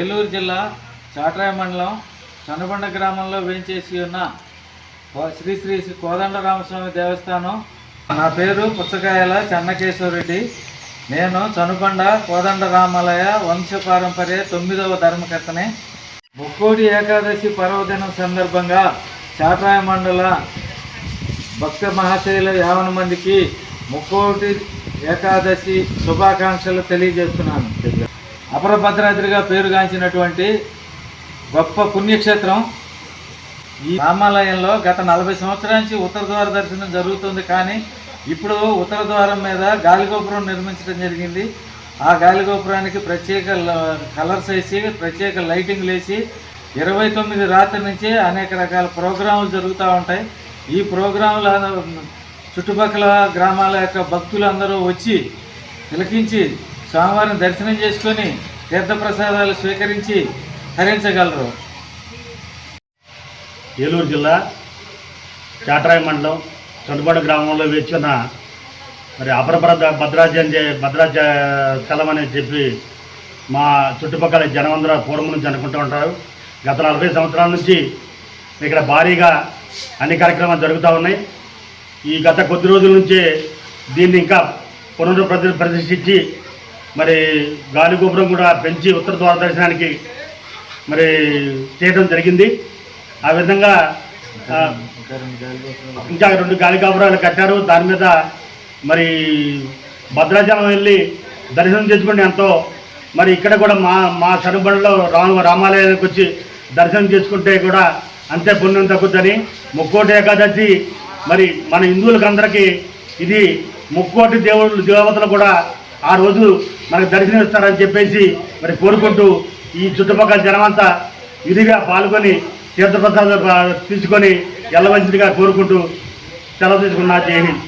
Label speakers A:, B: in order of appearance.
A: ఏలూరు జిల్లా చాట్రాయ మండలం చన్నబండ గ్రామంలో వేంచేసి ఉన్న శ్రీ శ్రీ శ్రీ కోదండరామస్వామి దేవస్థానం. నా పేరు పుచ్చకాయల చెన్నకేశ్వరరెడ్డి. నేను చనుకొండ కోదండ రామాలయ వంశపారంపర్య తొమ్మిదవ ధర్మకర్తని. ముక్కోటి ఏకాదశి పర్వదినం సందర్భంగా చాట్రాయ మండల భక్త మహాశైల యావన మందికి ముక్కోటి ఏకాదశి శుభాకాంక్షలు తెలియజేస్తున్నాను. అపరభద్రాద్రిగా పేరుగాంచినటువంటి గొప్ప పుణ్యక్షేత్రం. ఈ రామాలయంలో గత నలభై సంవత్సరాల నుంచి ఉత్తర ద్వార దర్శనం జరుగుతుంది కానీ ఇప్పుడు ఉత్తర ద్వారం మీద గాలిగోపురం నిర్మించడం జరిగింది. ఆ గాలిగోపురానికి ప్రత్యేక ల- కలర్స్ వేసి ప్రత్యేక లైటింగ్లు వేసి ఇరవై తొమ్మిది రాత్రి నుంచి అనేక రకాల ప్రోగ్రాములు జరుగుతూ ఉంటాయి. ఈ ప్రోగ్రాముల చుట్టుపక్కల గ్రామాల యొక్క భక్తులందరూ వచ్చి తిలకించి స్వామివారిని దర్శనం చేసుకొని తీర్థప్రసాదాలు స్వీకరించి హరించగలరు
B: ఏలూరు జిల్లా చాటరాయ మండలం చొండపాడు గ్రామంలో వేచిన మరి అపరభద్ర భద్రాచలం చే- భద్రాచ స్థలం అని చెప్పి మా చుట్టుపక్కల జనమందరూ పూర్వం నుంచి అనుకుంటూ ఉంటారు. గత నలభై సంవత్సరాల నుంచి ఇక్కడ భారీగా అన్ని కార్యక్రమాలు జరుగుతూ ఉన్నాయి. ఈ గత కొద్ది రోజుల నుంచే దీన్ని ఇంకా పునరుప్రతి ప్రతిష్ఠించి మరి గాలి గోపురం కూడా పెంచి ఉత్తర ద్వార దర్శనానికి మరి చేయడం జరిగింది. ఆ విధంగా ఇంకా రెండు గాలి గోపురాలు కట్టారు. దాని మీద మరి భద్రాచలం వెళ్ళి దర్శనం చేసుకుని ఎంతో మరి ఇక్కడ కూడా మా మా సరుబడిలో రామ రామాలయానికి వచ్చి దర్శనం చేసుకుంటే కూడా అంతే పుణ్యం తగ్గుద్దని. ముక్కోటి ఏకాదశి మరి మన హిందువులకు అందరికీ ఇది ముక్కోటి దేవుళ్ళు దేవతలు కూడా ఆ రోజు మనకు దర్శనమిస్తారని చెప్పేసి మరి కోరుకుంటూ ఈ చుట్టుపక్కల జనమంతా ఇదిగా పాల్గొని తీర్థప్రసాదం తీసుకొని వెళ్ళవలసిందిగా కోరుకుంటూ సెలవు తీసుకున్నా జై హింద్.